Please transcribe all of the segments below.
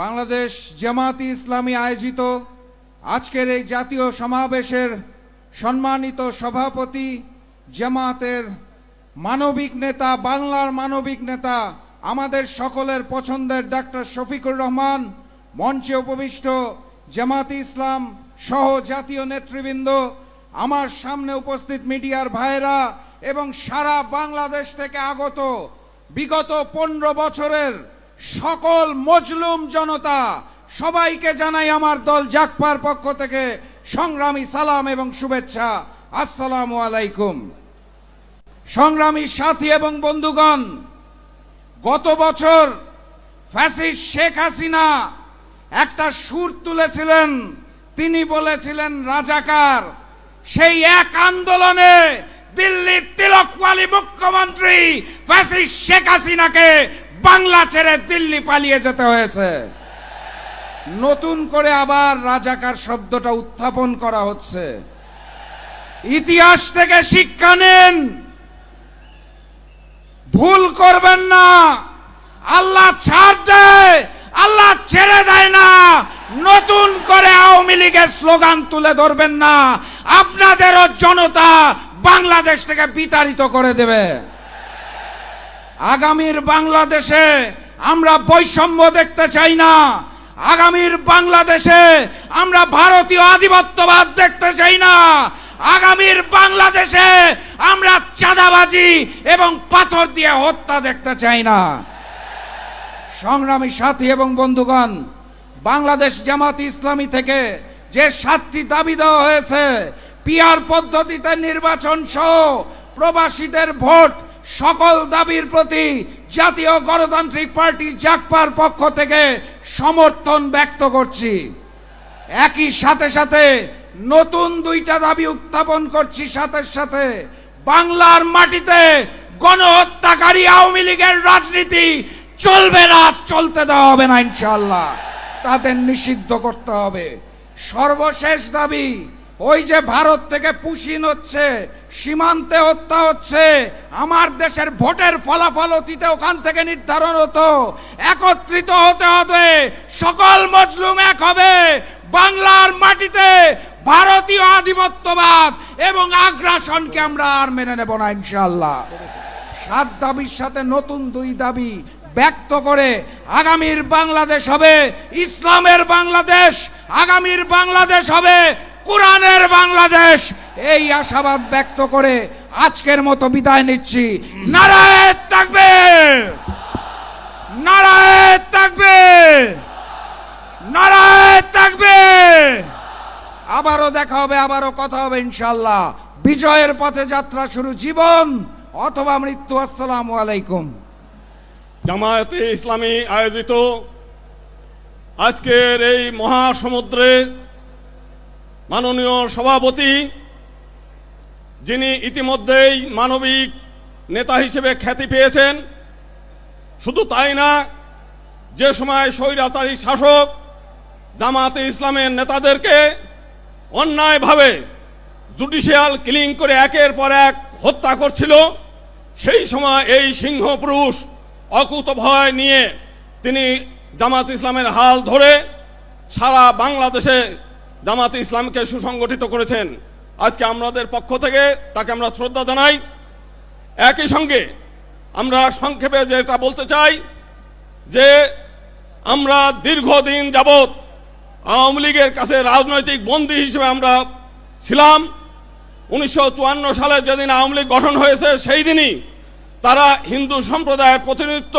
বাংলাদেশ জামাতি ইসলামী আয়োজিত আজকের এই জাতীয় সমাবেশের সম্মানিত সভাপতি জামাতের মানবিক নেতা, বাংলার মানবিক নেতা, আমাদের সকলের পছন্দের ডাক্তার শফিকুর রহমান মঞ্চে উপবিষ্ট জামাতি ইসলাম সহ জাতীয় নেতৃবৃন্দ, আমার সামনে উপস্থিত মিডিয়ার ভাইরা এবং সারা বাংলাদেশ থেকে আগত বিগত পনেরো বছরের সকল মজলুম জনতা সবাইকে জানাই আমার দল জাকপার পক্ষ থেকে সংগ্রামী সালাম এবং শুভেচ্ছা। আসসালামু আলাইকুম। সংগ্রামী সাথী এবং বন্ধুগণ, গত বছর ফ্যাসিস্ট শেখ হাসিনা একটা সুর তুলেছিলেন। তিনি বলেছিলেন, রাজাকার, সেই এক আন্দোলনে দিল্লির তিলকওয়ালি মুখ্যমন্ত্রী ফ্যাসিস্ট শেখ হাসিনাকে বাংলা ছেড়ে দিল্লি পালিয়ে যেতে হয়েছে। নতুন করে আবার রাজাকার শব্দটা উত্থাপন করা হচ্ছে। ইতিহাস থেকে শিক্ষা নেন। ভুল করবেন না। আল্লাহ ছাড় দেয়, আল্লাহ ছেড়ে দেয় না। নতুন করে আওয়ামী লীগের স্লোগান তুলে ধরবেন না। আপনাদেরও জনতা বাংলাদেশ থেকে বিতাড়িত করে দেবে। আগামীর বাংলাদেশে আমরা বৈষম্য দেখতে চাই না। আগামীর বাংলাদেশে আমরা ভারতীয় আধিপত্যবাদ দেখতে চাই না। আগামীর বাংলাদেশে আমরা চাঁদাবাজি এবং পাথর দিয়ে হত্যা দেখতে চাই না। সংগ্রামী সাথী এবং বন্ধুগণ, বাংলাদেশ জামাত ইসলামী থেকে যে সাতটি দাবি দেওয়া হয়েছে, পিয়ার পদ্ধতিতে নির্বাচন সহ প্রবাসীদের ভোট সকল দাবির প্রতি জাতীয় গণতান্ত্রিক পার্টি জাকপার পক্ষ থেকে সমর্থন ব্যক্ত করছি। একই সাথে সাথে নতুন দুইটা দাবি উত্থাপন করছি সাথে সাথে। বাংলার মাটিতে গণহত্যাকারী আওয়ামী লীগের রাজনীতি চলবে না, চলতে দেওয়া হবে না ইনশাল্লাহ তাদের নিষিদ্ধ করতে হবে। সর্বশেষ দাবি ওই যে ভারত থেকে পুশিন হচ্ছে, সীমান্তে হত্যা হচ্ছে, আমার দেশের ভোটের ফলাফল অতীতে ওখান থেকে নির্ধারণ হতো। একত্রিত হতে হবে, সকল মজলুম এক হবে। বাংলার মাটিতে ভারতীয় আধিপত্যবাদ এবং আগ্রাসনকে আমরা আর মেনে নেব না ইনশাল্লাহ সাত দাবির সাথে নতুন দুই দাবি ব্যক্ত করে আগামীর বাংলাদেশ হবে, ইসলামের বাংলাদেশ আগামীর বাংলাদেশ হবে কোরআনের বাংলাদেশ। এই আশাবাদ ব্যক্ত করে আজকের মতো বিদায় নিচ্ছি। নারায়ণ থাকবে। নারায়ণ থাকবে। নারায়ণ থাকবে। আবারও দেখা হবে, আবারও কথা হবে ইনশাল্লাহ বিজয়ের পথে যাত্রা শুরু জীবন অথবা মৃত্যু। আসসালামু আলাইকুম। জামায়াতে ইসলামী আয়োজিত আজকের এই মহাসমুদ্রে মাননীয় সভাপতি, যিনি ইতিমধ্যেই মানবিক নেতা হিসেবে খ্যাতি পেয়েছেন, শুধু তাই না, যে সময় স্বৈরাচারী শাসক জামাতে ইসলামের নেতাদেরকে অন্যায়ভাবে জুডিশিয়াল কিলিং করে একের পর এক হত্যা করছিল, সেই সময় এই সিংহ পুরুষ অকুত ভয় নিয়ে তিনি জামাত ইসলামের হাল ধরে সারা বাংলাদেশে জামাত ইসলামকে সুসংগঠিত করেছেন। আজকে আমাদের পক্ষ থেকে তাকে আমরা শ্রদ্ধা জানাই। একই সঙ্গে আমরা সংক্ষেপে যেটা বলতে চাই যে আমরা দীর্ঘদিন যাবৎ আওয়ামী লীগের কাছে রাজনৈতিক বন্দী হিসেবে আমরা ছিলাম। উনিশশো চুয়ান্ন সালে যেদিন আওয়ামী লীগ গঠন হয়েছে, সেই দিনই তারা হিন্দু সম্প্রদায়ের প্রতিনিধিত্ব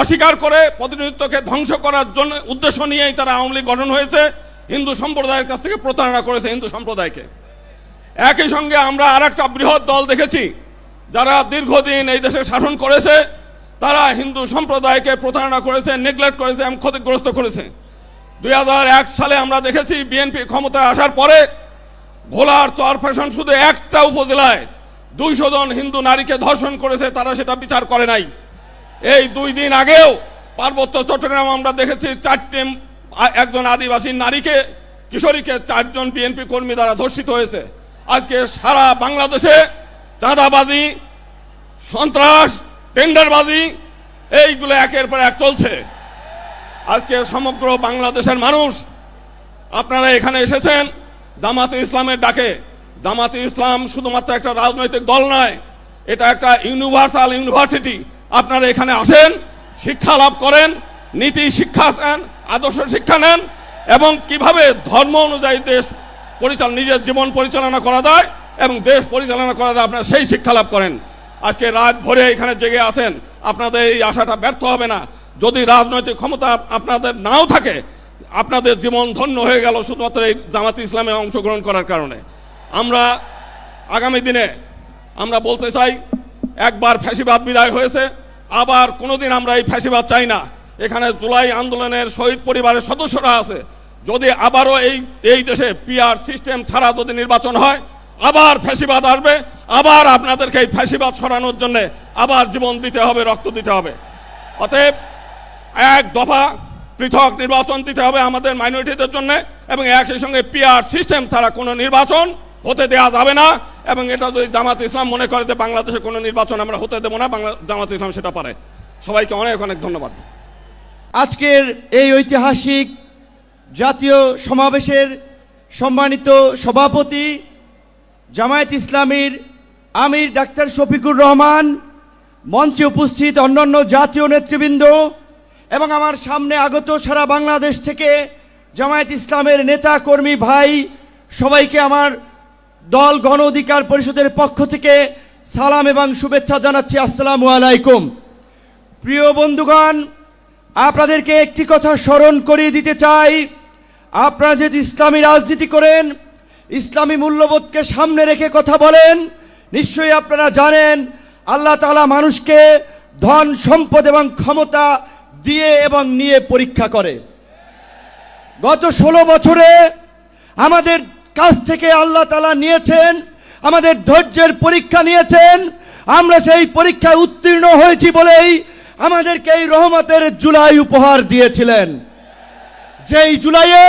অস্বীকার করে, প্রতিনিধিত্বকে ধ্বংস করার জন্য উদ্দেশ্য নিয়েই তারা আওয়ামী লীগ গঠন হয়েছে। হিন্দু সম্প্রদায়ের কাছ থেকে প্রতারণা করেছে হিন্দু সম্প্রদায়কে। একই সঙ্গে আমরা আর একটা বৃহৎ দল দেখেছি, যারা দীর্ঘদিন এই দেশে শাসন করেছে, তারা হিন্দু সম্প্রদায়কে প্রতারণা করেছে নেগলেক্ট করেছে এবং ক্ষতিগ্রস্ত করেছে। দুই হাজার এক সালে আমরা দেখেছি বিএনপি ক্ষমতায় আসার পরে ভোলার চরফেশন শুধু একটা উপজেলায় দুইশো জন হিন্দু নারীকে ধর্ষণ করেছে, তারা সেটা বিচার করে নাই। এই দুই দিন আগেও পার্বত্য চট্টগ্রাম আমরা দেখেছি চারটে একজন আদিবাসী নারীকে, কিশোরীকে চারজন বিএনপি কর্মী দ্বারা ধর্ষিত হয়েছে। আজকে সারা বাংলাদেশে চাঁদাবাজি, সন্ত্রাস, টেন্ডারবাজি, এইগুলো একের পর এক চলছে। আজকে সমগ্র বাংলাদেশের মানুষ, আপনারা এখানে এসেছেন, জামাতে ইসলামের ডাকে। জামাতে ইসলাম শুধুমাত্র একটা রাজনৈতিক দল নয়, এটা একটা ইউনিভার্সাল ইউনিভার্সিটি। আপনারা এখানে আসেন, শিক্ষা লাভ করেন, নীতি শিক্ষা নেন আদর্শ শিক্ষা নেন এবং কীভাবে ধর্ম অনুযায়ী দেশ পরিচালনা নিজের জীবন পরিচালনা করা যায় এবং দেশ পরিচালনা করা যায়, আপনারা সেই শিক্ষা লাভ করেন। আজকে রাত ভরে এখানে জেগে আছেন, আপনাদের এই আশাটা ব্যর্থ হবে না। যদি রাজনৈতিক ক্ষমতা আপনাদের নাও থাকে, আপনাদের জীবন ধন্য হয়ে গেল শুধুমাত্র এই জামাত ইসলামে অংশগ্রহণ করার কারণে। আমরা আগামী দিনে, আমরা বলতে চাই, একবার ফ্যাসিবাদ বিদায় হয়েছে, আবার কোনোদিন আমরা এই ফ্যাসিবাদ চাই না। এখানে জুলাই আন্দোলনের শহীদ পরিবারের সদস্যরা আছে। যদি আবারও এই এই দেশে পিআর সিস্টেম ছাড়া যদি নির্বাচন হয়, আবার ফ্যাসিবাদ আসবে, আবার আপনাদেরকে এই ফ্যাসিবাদ সরানোর জন্য আবার জীবন দিতে হবে, রক্ত দিতে হবে। অতএব এক দফা পৃথক নির্বাচন দিতে হবে আমাদের মাইনরিটিদের জন্য এবং একই সঙ্গে পিআর সিস্টেম ছাড়া কোনো নির্বাচন হতে দেওয়া যাবে না এবং এটা যদি জামাত ইসলাম মনে করে যে বাংলাদেশে কোনো নির্বাচন আমরা হতে দেবো না, বাংলা জামাত ইসলাম সেটা পারে। সবাইকে অনেক অনেক ধন্যবাদ। আজকের এই ঐতিহাসিক জাতীয় সমাবেশের সম্মানিত সভাপতি জামায়াত ইসলামীর আমির ডাক্তার শফিকুর রহমান, মঞ্চে উপস্থিত অন্যান্য জাতীয় নেতৃবৃন্দ এবং আমার সামনে আগত সারা বাংলাদেশ থেকে জামায়াত ইসলামের নেতা কর্মী ভাই, সবাইকে আমার দল গণ অধিকার পরিষদের পক্ষ থেকে সালাম এবং শুভেচ্ছা জানাচ্ছি। আসসালামু আলাইকুম। প্রিয় বন্ধুগণ আপনাদেরকে একটি কথা স্মরণ করিয়ে দিতে চাই। আপনারা যদি ইসলামী রাজনীতি করেন, ইসলামী মূল্যবোধকে সামনে রেখে কথা বলেন, নিশ্চয়ই আপনারা জানেন আল্লাহ তালা মানুষকে ধন, সম্পদ এবং ক্ষমতা দিয়ে এবং নিয়ে পরীক্ষা করে। গত ষোলো বছরে আমাদের কাছ থেকে আল্লাহ তালা নিয়েছেন, আমাদের ধৈর্যের পরীক্ষা নিয়েছেন, আমরা সেই পরীক্ষায় উত্তীর্ণ হয়েছি বলেই আমাদেরকে এই রহমতের জুলাই উপহার দিয়েছিলেন। যেই জুলাইয়ে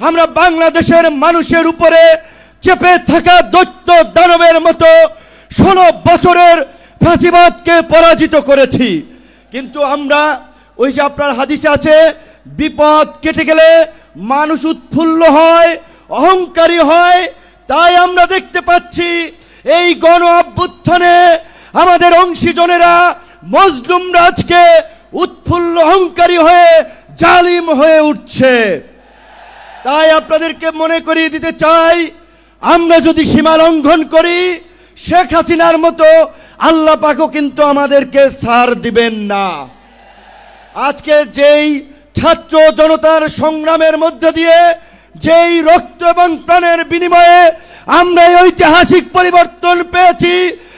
আমরা বাংলাদেশের মানুষের উপরে চেপে থাকা দৈত্য দানবের মতো ষোলো বছরের ফাঁসিবাদকে পরাজিত করেছি। কিন্তু আমরা ওই যে আপনার হাদিসে আছে, বিপদ কেটে গেলে মানুষ উৎফুল্ল হয়, অহংকারী হয়, তাই আমরা দেখতে পাচ্ছি এই গণ অভ্যুত্থানে আমাদের অংশীজনেরা মজলুম রাজকে উৎফুল্ল অহংকারী হয়ে জালিম হয়ে উঠছে। তাই আপনাদেরকে মনে করিয়ে দিতে চাই, আমরা যদি সীমা লঙ্ঘন করি, শেখ হাসিনার মতো আল্লাহ পাকও কিন্তু আমাদেরকে সার দিবেন না। আজকে যেই ছাত্র জনতার সংগ্রামের মধ্য দিয়ে যেই রক্ত এবং প্রাণের বিনিময়ে আমরা ঐতিহাসিক পরিবর্তন পেয়েছি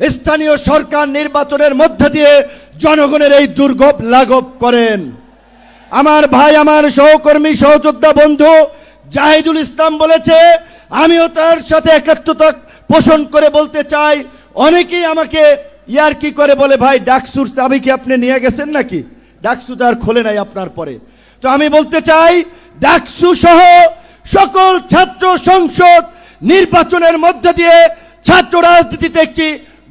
স্থানীয় সরকার নির্বাচনের মধ্য দিয়ে জনগণের এই দুর্ভোগ লাঘব করেন। আমার ভাই, আমার সহকর্মী, সহযোদ্ধা বন্ধু জাহিদুল ইসলাম বলেছে, আমিও তার সাথে একাত্মতা পোষণ করে বলতে চাই, অনেকেই আমাকে, ইয়ার কি করে? বলে, ভাই, ডাকসুর চাবি কি আপনি নিয়ে গেছেন নাকি? ডাকসু তো আর খোলে নাই আপনার পরে। তো আমি বলতে চাই, ডাকসু সহ সকল ছাত্র সংসদ নির্বাচনের মধ্য দিয়ে ছাত্র রাজনীতিতে একটি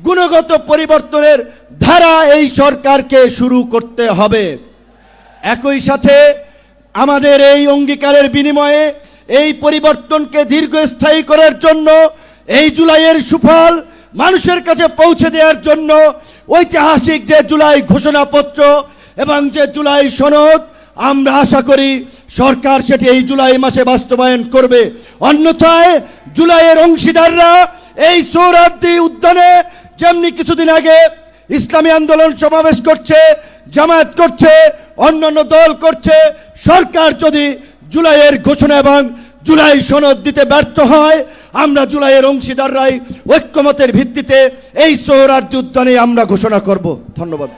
গুণগত পরিবর্তনের ধারা এই সরকারকে শুরু করতে হবে। একই সাথে আমাদের এই অঙ্গীকারের বিনিময়ে এই পরিবর্তনকে দীর্ঘস্থায়ী করার জন্য, এই জুলাইয়ের সুফল মানুষের কাছে পৌঁছে দেওয়ার জন্য ঐতিহাসিক যে জুলাই ঘোষণাপত্র এবং যে জুলাই সনদ, আমরা আশা করি সরকার সেটি এই জুলাই মাসে বাস্তবায়ন করবে। অন্যথায় জুলাইয়ের অংশীদাররা এই সৌরাদ্দি উদ্যানে যেমনি কিছুদিন আগে ইসলামী আন্দোলন সমাবেশ করছে, জামায়াত করছে, অন্যান্য দল করছে, সরকার যদি জুলাইয়ের ঘোষণা এবং জুলাই সনদ দিতে ব্যর্থ হয়, আমরা জুলাইয়ের অংশীদাররাই ঐক্যমতের ভিত্তিতে এই শোহরার্দৃত্ত নিয়ে আমরা ঘোষণা করব। ধন্যবাদ।